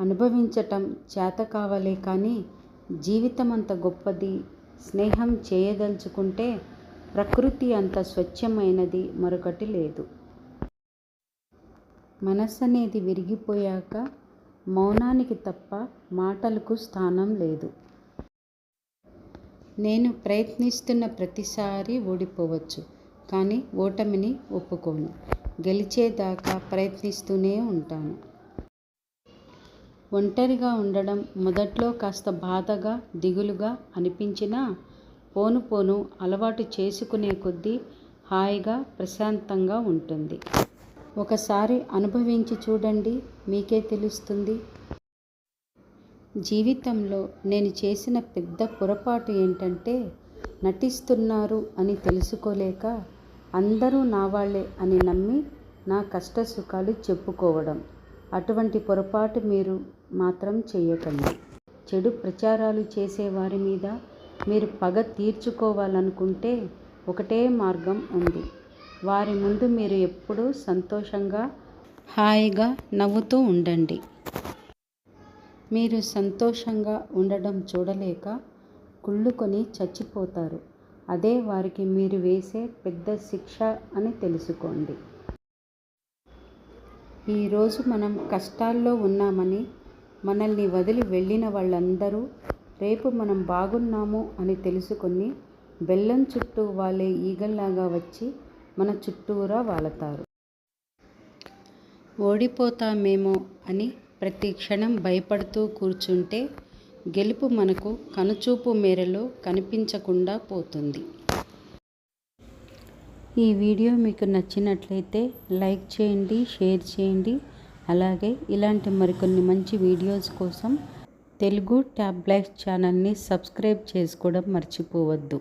అనుభవించటం చేత కావాలే కానీ జీవితం అంత గొప్పది. స్నేహం చేయదలుచుకుంటే ప్రకృతి అంత స్వచ్ఛమైనది మరొకటి లేదు. మనస్సు అనేది విరిగిపోయాక మౌనానికి తప్ప మాటలకు స్థానం లేదు. నేను ప్రయత్నిస్తున్న ప్రతిసారి ఓడిపోవచ్చు కానీ ఓటమిని ఒప్పుకోను. గెలిచేదాకా ప్రయత్నిస్తూనే ఉంటాను. ఒంటరిగా ఉండడం మొదట్లో కాస్త బాధగా దిగులుగా అనిపించినా పోను పోను అలవాటు చేసుకునే కొద్దీ హాయిగా ప్రశాంతంగా ఉంటుంది. ఒకసారి అనుభవించి చూడండి మీకే తెలుస్తుంది. జీవితంలో నేను చేసిన పెద్ద పొరపాటు ఏంటంటే నటిస్తున్నారు అని తెలుసుకోలేక అందరూ నా వాళ్ళే అని నమ్మి నా కష్ట సుఖాలు చెప్పుకోవడం. అటువంటి పొరపాటు మీరు మాత్రం చేయకండి. చెడు ప్రచారాలు చేసే వారి మీద మీరు పగ తీర్చుకోవాలనుకుంటే ఒకటే మార్గం ఉంది. వారి ముందు మీరు ఎప్పుడూ సంతోషంగా హాయిగా నవ్వుతూ ఉండండి. మీరు సంతోషంగా ఉండడం చూడలేక కుళ్ళుకొని చచ్చిపోతారు. అదే వారికి మీరు వేసే పెద్ద శిక్ష అని తెలుసుకోండి. ఈరోజు మనం కష్టాల్లో ఉన్నామని మనల్ని వదిలి వెళ్ళిన వాళ్ళందరూ రేపు మనం బాగున్నాము అని తెలుసుకొని బెల్లం చుట్టూ వాళ్ళే ఈగల్లాగా వచ్చి మన చుట్టూరా వాలతారు. ఓడిపోతామేమో అని ప్రతి క్షణం భయపడుతూ కూర్చుంటే గెలుపు మనకు కనుచూపు మేరలో కనిపించకుండా పోతుంది. ఈ వీడియో మీకు నచ్చినట్లయితే లైక్ చేయండి షేర్ చేయండి. అలాగే ఇలాంటి మరికొన్ని మంచి వీడియోస్ కోసం తెలుగు ట్యాబ్లెట్ ఛానల్ని సబ్స్క్రైబ్ చేసుకోవడం మర్చిపోవద్దు.